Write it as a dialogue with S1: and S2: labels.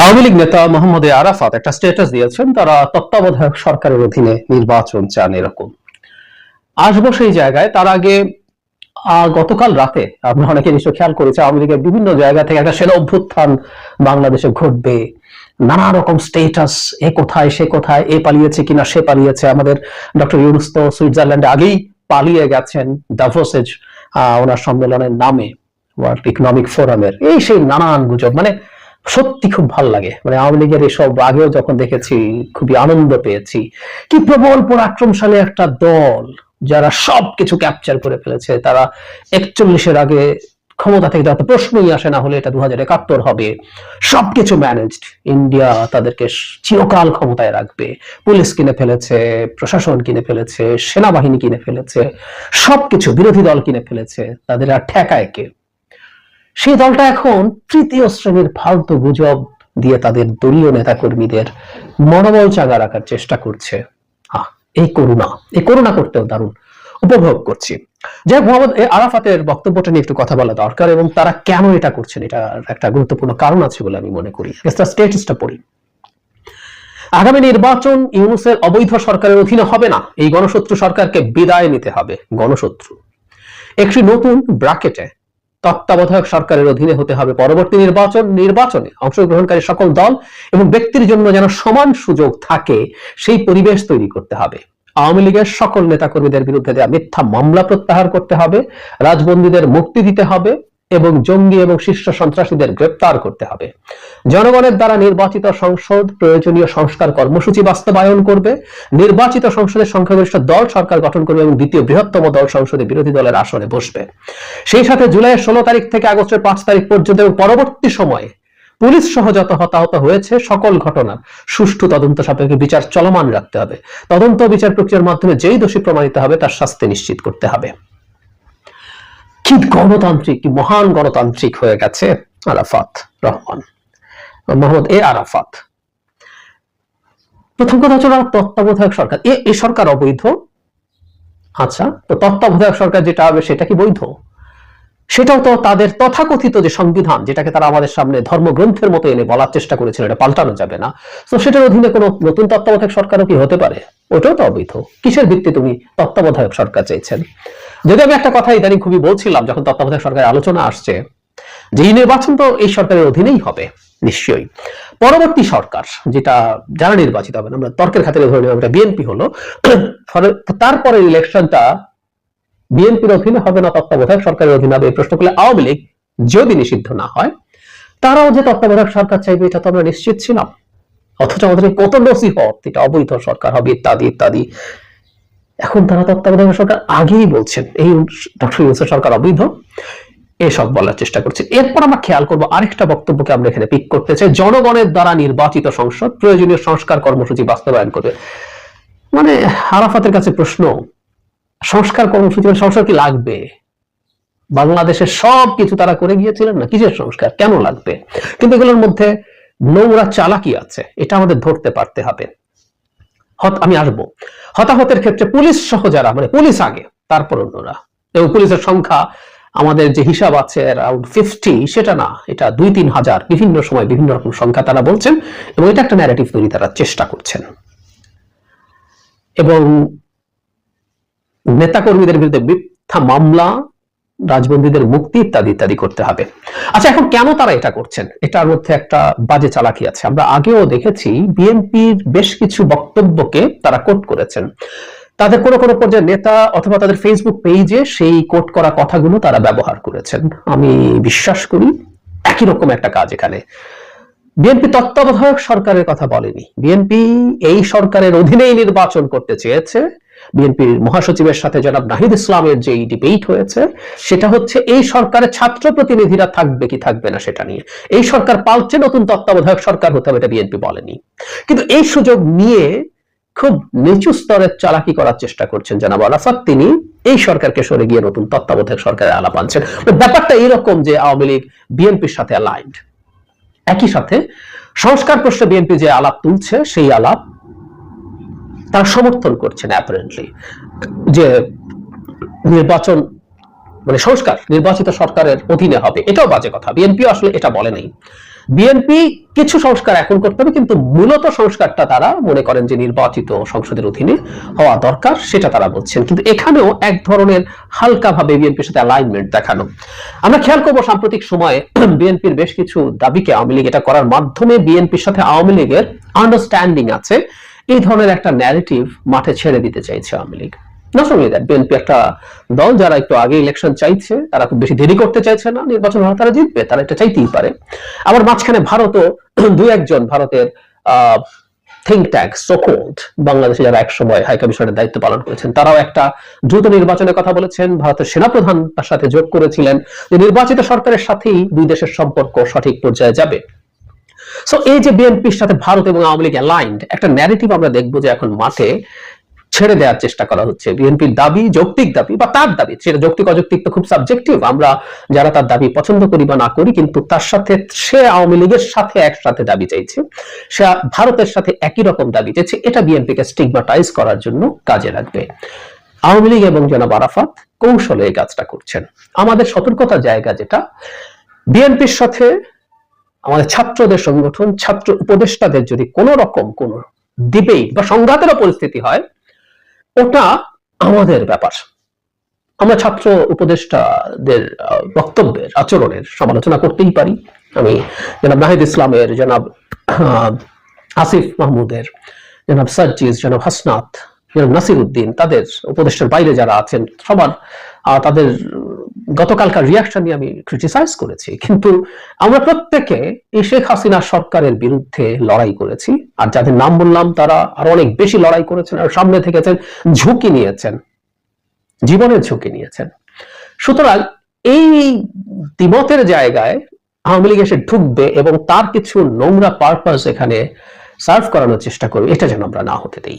S1: আওয়ামী লীগ নেতা মোহাম্মদ আরাফাত একটা স্ট্যাটাস দিয়েছেন, তারা তত্ত্বাবধায়ক সরকারের অধীনে নির্বাচন চান এরকম। আসব সেই জায়গায়, তার আগে গতকাল রাতে আমরা অনেকে নিশ্চয় খেয়াল করেছি, আওয়ামী লীগের বিভিন্ন জায়গা থেকে একটা সেনা অভ্যুত্থান বাংলাদেশে ঘটবে। নানা রকম স্টেটাস এ কোথায়, সে কোথায়, এ পালিয়েছে কিনা, সে পালিয়েছে। আমাদের ডক্টর ইউনুস তো সুইজারল্যান্ডে আগেই পালিয়ে গেছেন ডাভোসেজ ওনার সম্মেলনের নামে ওয়ার্ল্ড ইকোনমিক ফোরামের এই সেই নানান গুজব মানে সত্যি খুব ভালো লাগে। মানে আওয়ামী লীগের এসব আগেও যখন দেখেছি, খুবই আনন্দ পেয়েছি। কি প্রবল পরাক্রমশালী একটা দল যারা সব কিছু ক্যাপচার করে ফেলেছে। তারা একচল্লিশের আগে ক্ষমতা থেকে যাতে প্রশ্নই আসে না হলে এটা দু একাত্তর হবে। সবকিছু ম্যানেজড ইন্ডিয়া তাদেরকে চিরকাল ক্ষমতায় রাখবে। পুলিশ কিনে ফেলেছে, প্রশাসন কিনে ফেলেছে, সেনাবাহিনী কিনে ফেলেছে, সবকিছু বিরোধী দল কিনে ফেলেছে। তাদের আর ঠেকায় কে? সেই দলটা এখন তৃতীয় শ্রেণির ফালতু গুজব দিয়ে তাদের দলীয় নেতাকর্মীদের মনোবল চাগা রাখার চেষ্টা করছে। এই করুণা এই করুণা করতেও দারুণ উপভোগ করছি। যাই হোক, মোহাম্মদ আরাফাতের বক্তব্যটা নিয়ে একটু কথা বলা দরকার এবং তারা কেন এটা করছেন এটা একটা গুরুত্বপূর্ণ কারণ আছে বলে আমি মনে করি। স্টেটাসটা পড়ি। আগামী নির্বাচন ইউনুসের অবৈধ সরকারের অধীনে হবে না। এই গণশত্রু সরকারকে বিদায় নিতে হবে গণশত্রু। একটি নতুন ব্রাকেটে তত্ত্বাবধায়ক সরকারের অধীনে হতে হবে। পরবর্তী নির্বাচন, নির্বাচনে অংশগ্রহণকারী সকল দল এবং ব্যক্তির জন্য যেন সমান সুযোগ থাকে, সেই পরিবেশ তৈরি করতে হবে। আওয়ামী লীগের সকল নেতাকর্মীদের বিরুদ্ধে দেওয়া মিথ্যা মামলা প্রত্যাহার করতে হবে। রাজবন্দীদের মুক্তি দিতে হবে। এবং জঙ্গি এবং শীর্ষ সন্ত্রাসীদের গ্রেপ্তার করতে হবে। জনগণের দ্বারা নির্বাচিত সংসদ প্রয়োজনীয় সংস্কার কর্মসূচি বাস্তবায়ন করবে। নির্বাচিত সংসদের সংখ্যাগরিষ্ঠ দল সরকার গঠন করবে এবং দ্বিতীয় বৃহত্তম দল সংসদে বিরোধী দলের আসনে বসবে। সেই সাথে জুলাইয়ের ষোলো তারিখ থেকে আগস্টের পাঁচ তারিখ পর্যন্ত এবং পরবর্তী সময়ে পুলিশ সহ যত হতাহত হয়েছে, সকল ঘটনার সুষ্ঠু তদন্ত সাপেক্ষে বিচার চলমান রাখতে হবে। তদন্ত বিচার প্রক্রিয়ার মাধ্যমে যেই দোষী প্রমাণিত হবে, তার শাস্তি নিশ্চিত করতে হবে। কি গণতান্ত্রিক কি মহান গণতান্ত্রিক হয়ে গেছে? আরাফাত রহমান। মোহাম্মদ এ আরাফাত। প্রথম কথা হচ্ছে তত্ত্বাবধায়ক সরকার। এ সরকার অবৈধ? আচ্ছা তো তত্ত্বাবধায়ক সরকার যেটা হবে সেটা কি বৈধ? সেটাও তো তাদের তথাকথিত যে সংবিধান, যেটাকে তারা আমাদের সামনে ধর্মগ্রন্থের মতো এনে বলার চেষ্টা করেছিল, এটা পাল্টানো যাবে না। তো সেটার অধীনে কোনো নতুন তত্ত্বাবধায়ক সরকারও কি হতে পারে? ওটাও তো অবৈধ। কিসের ভিত্তি তুমি তত্ত্বাবধায়ক সরকার চাইছেন? যদি আমি একটা কথা ইদানিং খুবই বলছিলাম, যখন তত্ত্বাবধায়ক সরকারের আলোচনা আসছে, যে এই নির্বাচন তো এই সরকারের অধীনেই হবে, নিশ্চয়ই। পরবর্তী সরকার, যেটা যারা নির্বাচিত হবে আমরা তর্কের খাতিরে ধরে নেব বিএনপি হলো তারপরে ইলেকশনটা বিএনপির অধীনে হবে না, তত্ত্বাবধায়ক সরকারের অধীনে হবে, এই প্রশ্ন করলে আওয়ামী লীগ যদি নিষিদ্ধ না হয়, তারাও যে তত্ত্বাবধায়ক সরকার চাইবে, এটা তো আমরা নিশ্চিত ছিলাম। অথচ আমাদের কত নসিহত এটা অবৈধ সরকার হবে, ইত্যাদি ইত্যাদি। এখন তারা তত্ত্বাবধায়ক সরকার আগেই বলছেন, এই ডক্টর ইউনুসের সরকার অবৈধ, এসব বলার চেষ্টা করছে। এরপর আমরা খেয়াল করব আরেকটা বক্তব্যকে আমরা এখানে পিক করতে চাই। জনগণের দ্বারা নির্বাচিত সংসদ, প্রয়োজনীয় সংস্কার কর্মসূচি বাস্তবায়ন করবে। মানে আরাফাতের কাছে প্রশ্ন, সংস্কার কর্মসূচি মানে সংস্কার কি লাগবে? বাংলাদেশের সব কিছু তারা করে গিয়েছিলেন না? কিসের সংস্কার? কেন লাগবে? কিন্তু এগুলোর মধ্যে নোংরা চালাকি আছে, এটা আমাদের ধরতে পারতে হবে। হত আমি আসব। হতাহতের ক্ষেত্রে পুলিশ সহ যারা মানে পুলিশ আগে, তারপর অন্যরা। এবং পুলিশের সংখ্যা, আমাদের যে হিসাব আছে অ্যারাউন্ড ফিফটি সেটা না, এটা দুই তিন হাজার, বিভিন্ন সময় বিভিন্ন রকম সংখ্যা তারা বলছেন, এবং এটা একটা ন্যারেটিভ তৈরি তারা চেষ্টা করছেন। এবং নেতাকর্মীদের বিরুদ্ধে মিথ্যা মামলা রাজবন্দীদের মুক্তি ইত্যাদি ইত্যাদি করতে হবে। আচ্ছা এখন কেন তারা এটা করছেন? এটার মধ্যে একটা বাজে চালাকি আছে। আমরা আগেও দেখেছি বিএনপির বেশ কিছু বক্তব্যকে তারা কোট করেছেন। তাদের কোনো কোনো পর্যায়ে নেতা অথবা তাদের ফেসবুক পেজে সেই কোট করা কথাগুলো তারা ব্যবহার করেছেন। আমি বিশ্বাস করি একই রকম একটা কাজ এখানে। বিএনপি তত্ত্বাবধায়ক সরকারের কথা বলেনি। বিএনপি এই সরকারের অধীনেই নির্বাচন করতে চেয়েছে। বিএনপির মহাসচিবের সাথে জনাব নাহিদ ইসলামের যে ডিবেট হয়েছে, সেটা হচ্ছে এই সরকারের ছাত্র প্রতিনিধিরা থাকবে কি থাকবে না সেটা নিয়ে। এই সরকার পাল্টে নতুন তত্ত্বাবধায়ক সরকার হতে হবে, এটা বিএনপি বলেনি। কিন্তু এই সুযোগ নিয়ে খুব নিচু স্তরের চালাকি করার চেষ্টা করছেন জনাব আরাফাত তিনি এই সরকারকে সরে গিয়ে নতুন তত্ত্বাবধায়ক সরকারের আলাপ আনছেন। ব্যাপারটা এরকম যে আওয়ামী লীগ বিএনপির সাথে অ্যালাইন্ড একই সাথে সংস্কার প্রশ্নে বিএনপি যে আলাপ তুলছে, সেই আলাপ তারা সমর্থন করছেন অ্যাপারেন্টলি যে নির্বাচন মানে সংস্কার, নির্বাচিত সরকারের অধীনে হবে। এটাও বাজে কথা। বিএনপিও আসলে এটা বলে নেই। বিএনপি কিছু সংস্কার এখন করতে হবে, কিন্তু মূলত সংস্কারটা তারা মনে করেন যে নির্বাচিত সংসদের অধীনে হওয়া দরকার, সেটা তারা বলছেন। কিন্তু এখানেও এক ধরনের হালকাভাবে বিএনপির সাথে অ্যালাইনমেন্ট দেখানো। আমরা খেয়াল করব, সাম্প্রতিক সময়ে বিএনপির বেশ কিছু দাবিকে আওয়ামী লীগ এটা করার মাধ্যমে বিএনপির সাথে আওয়ামী লীগের আন্ডারস্ট্যান্ডিং আছে। এই ধরনের একটা ন্যারেটিভ মাঠে ছেড়ে দিতে চাইছে আওয়ামী লীগ। বিএনপি একটা দল, যারা একটু আগে ইলেকশন চাইছে, তারা খুব বেশি দেরি করতে চাইছে না নির্বাচন হলে তারা জিতবে, তারা এটা চাইতেই পারে। আবার মাঝখানে ভারতও দু একজন ভারতের থিঙ্ক ট্যাঙ্ক সোকোল্ড বাংলাদেশে যারা একসময় হাই কমিশনের দায়িত্ব পালন করেছেন, তারাও একটা দ্রুত নির্বাচনের কথা বলেছেন। ভারতের সেনাপ্রধান তার সাথে যোগ করেছিলেন। যে নির্বাচিত সরকারের সাথেই দুই দেশের সম্পর্ক সঠিক পর্যায়ে যাবে। সো এই যে বিএনপির সাথে ভারত এবং আওয়ামী লীগ অ্যালাইন্ড একটা ন্যারেটিভ আমরা দেখব যে এখন মাঠে ছেড়ে দেওয়ার চেষ্টা করা হচ্ছে। বিএনপির দাবি, যৌক্তিক দাবি বা তার দাবি, সেটা যৌক্তিক অযৌক্তিক তো খুব সাবজেক্টিভ আমরা যারা তার দাবি পছন্দ করি বা না করি, কিন্তু তার সাথে সে আওয়ামী লীগের সাথে একসাথে দাবি চাইছে। সে ভারতের সাথে একই রকম দাবি চাইছে, এটা বিএনপিকে স্টিগমাটাইজ করার জন্য কাজে লাগবে। আওয়ামী লীগ এবং জনাব আরাফাত কৌশলে এই কাজটা করছেন। আমাদের সতর্কতা জায়গা যেটা বিএনপির সাথে আমাদের ছাত্রদের সংগঠন, ছাত্র উপদেষ্টাদের যদি কোনো রকম কোনো ডিবেট বা সংঘাতেরও পরিস্থিতি হয়, ওটা আমাদের ব্যাপার। আমরা ছাত্র উপদেষ্টাদের বক্তব্যের আচরণের সমালোচনা করতেই পারি। আমি জনাব নাহিদ ইসলামের, জনাব আসিফ মাহমুদের, জনাব সাজ্জিজ জনাব হাসনাত, জনাব নাসির উদ্দিন তাদের উপদেষ্টার বাইরে যারা আছেন, সবার তাদের গতকালকার রিয়াকশন নিয়ে আমি ক্রিটিসাইজ করেছি, কিন্তু আমরা প্রত্যেকে এই শেখ হাসিনা সরকারের বিরুদ্ধে লড়াই করেছি, আর যাদের নাম বললাম তারা আরও অনেক বেশি লড়াই করেছেন আর সামনে থেকেছেন, ঝুঁকি নিয়েছেন, জীবনের ঝুঁকি নিয়েছেন। সুতরাং এই দ্বিমতের জায়গায় আওয়ামী লীগ এসে ঢুকবে এবং তার কিছু নোংরা পারপাস এখানে সার্ভ করানোর চেষ্টা করবে, এটা যেন আমরা না হতে দেই।